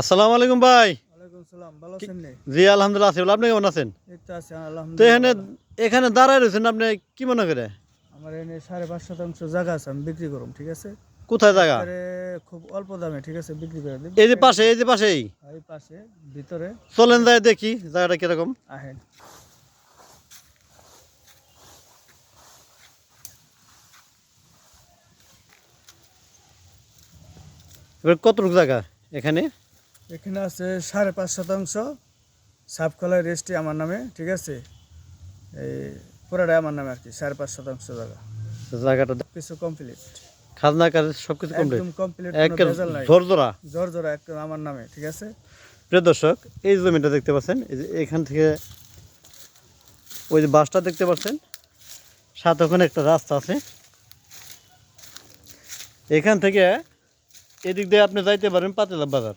আসসালামু আলাইকুম ভাই। জি আলহামদুলিল্লাহ আছি। আপনি কেমন আছেন? তো এখানে এখানে দাঁড়ায় রয়েছেন আপনি কি মনে করে? আমার এনে সাড়ে পাঁচ শতাংশ জায়গা আছে আমি বিক্রি করুম ঠিক আছে? কোথায় জায়গা? খুব অল্প দামে ঠিক আছে বিক্রি করে দিই এই যে পাশে এই যে পাশেই? এই পাশে ভিতরে। চলেন যায় দেখি জায়গাটা কীরকম। আহেন। এবার কতটুকু জায়গা এখানে? এখানে আছে সাড়ে পাঁচ শতাংশ সাপখোলায় রেস্টে আমার নামে ঠিক আছে? এই পুরাটাই আমার নামে আর কি সাড়ে পাঁচ শতাংশ জায়গা। জায়গাটা কিছু কমপ্লিট খাজনা কাজ সব কিছু কমপ্লিট একদম কমপ্লিট একদম আমার নামে ঠিক আছে? প্রিয় দর্শক এই জমিটা দেখতে পাচ্ছেন এই যে এখান থেকে ওই যে বাসটা দেখতে পাচ্ছেন সাথে ওখানে একটা রাস্তা আছে। এখান থেকে এদিক দিয়ে আপনি যাইতে পারেন পাতিলা বাজার।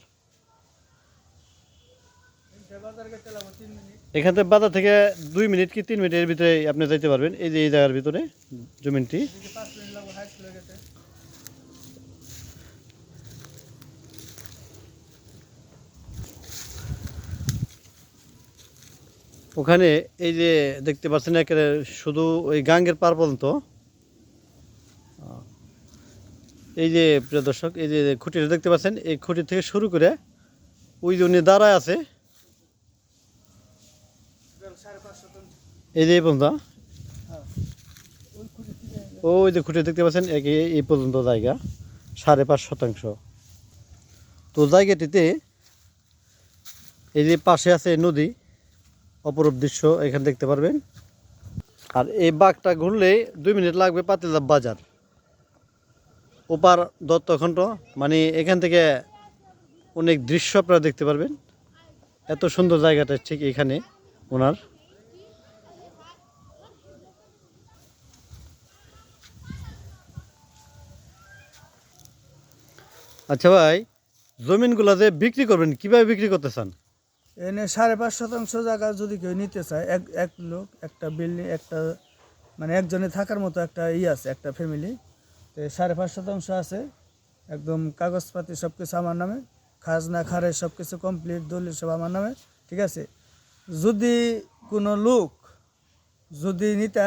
এখান থেকে বাজার থেকে দুই মিনিট কি তিন মিনিটের ভিতরে আপনি যাইতে পারবেন? এই যে এই জায়গার ভিতরে জমিনটি। ওখানে এই যে দেখতে পাচ্ছেন একেবারে শুধু ওই গাঙ্গের পার পর্যন্ত। এই যে প্রিয় দর্শক, এই যে খুঁটিটা দেখতে পাচ্ছেন, এই খুঁটি থেকে শুরু করে ওই যে উনি দাঁড়ায় আছে এই যে এই পর্যন্ত ওই যে খুঁটি দেখতে পাচ্ছেন, এক এই পর্যন্ত জায়গা, সাড়ে পাঁচ শতাংশ। তো জায়গাটিতে এই যে পাশে আছে নদী, অপরূপ দৃশ্য এখানে দেখতে পারবেন। আর এই বাঘটা ঘুরলে দুই মিনিট লাগবে পাতিলা বাজার। ওপার দত্তখণ্ড মানে এখান থেকে অনেক দৃশ্য আপনারা দেখতে পারবেন। এত সুন্দর জায়গাটা ঠিক এখানে, ওনার। আচ্ছা ভাই, জমিনগুলো যে বিক্রি করবেন, কীভাবে বিক্রি করতে চান এনে সাড়ে পাঁচ শতাংশ জায়গা যদি কেউ নিতে চায়, এক এক লোক, একটা বিল্ডিং, একটা মানে একজনে থাকার মতো একটা ই আছে, একটা ফ্যামিলি তো সাড়ে পাঁচ শতাংশ আছে, একদম কাগজপাতি সব কিছু আমার নামে, খাজনা খারে সব কিছু কমপ্লিট দলিল সব আমার নামে, ঠিক আছে? যদি কোনো লোক যদি নিতে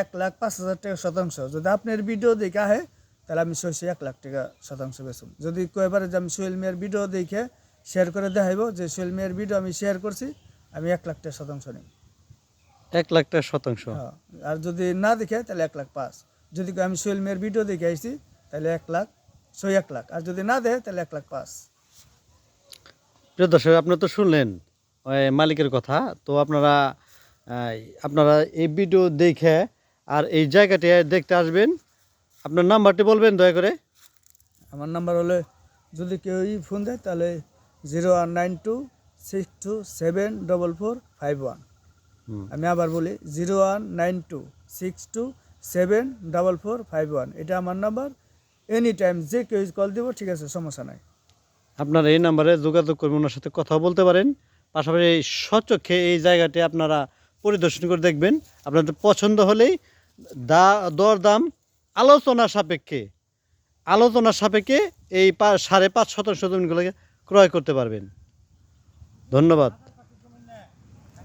এক লাখ পাঁচ হাজার টাকা শতাংশ, যদি আপনার ভিডিও দেখে আহে তাহলে আমি সইসে এক লাখ টাকা শতাংশ বেচুম। যদি কয়েবারে যে আমি সোহেল মিয়ার ভিডিও দেখে শেয়ার করে দেখাইব যে সোহেল মিয়ার ভিডিও আমি শেয়ার করছি আমি এক লাখ টাকা শতাংশ নিই। এক লাখ টাকা শতাংশ? হ্যাঁ আর যদি না দেখে তাহলে এক লাখ পাঁচ। যদি আমি সোহেল মিয়ার ভিডিও দেখে আইছি তাহলে এক লাখ ছয় এক লাখ। আর যদি না দেয় তাহলে এক লাখ পাঁচ। প্রিয় দর্শক আপনারা তো শুনলেন মালিকের কথা। তো আপনারা আপনারা এই ভিডিও দেখে আর এই জায়গাটি দেখতে আসবেন। আপনার নাম্বারটি বলবেন দয়া করে? আমার নাম্বার হলে যদি কেউই ফোন দেয় তাহলে zero one nine two six two seven double four five one. আমি আবার বলি zero one nine two six two seven double four five one. এটা আমার নাম্বার। এনি টাইম যে কেউ কল দেবো ঠিক আছে সমস্যা নাই। আপনারা এই নাম্বারে যোগাযোগ করবেন ওনার সাথে কথা বলতে পারেন। পাশাপাশি এই সচক্ষে এই জায়গাটি আপনারা পরিদর্শন করে দেখবেন। আপনাদের পছন্দ হলেই দা দর দাম আলোচনা সাপেক্ষে আলোচনা সাপেক্ষে এই সাড়ে পাঁচ শতাংশ জমিগুলোকে ক্রয় করতে পারবেন। ধন্যবাদ।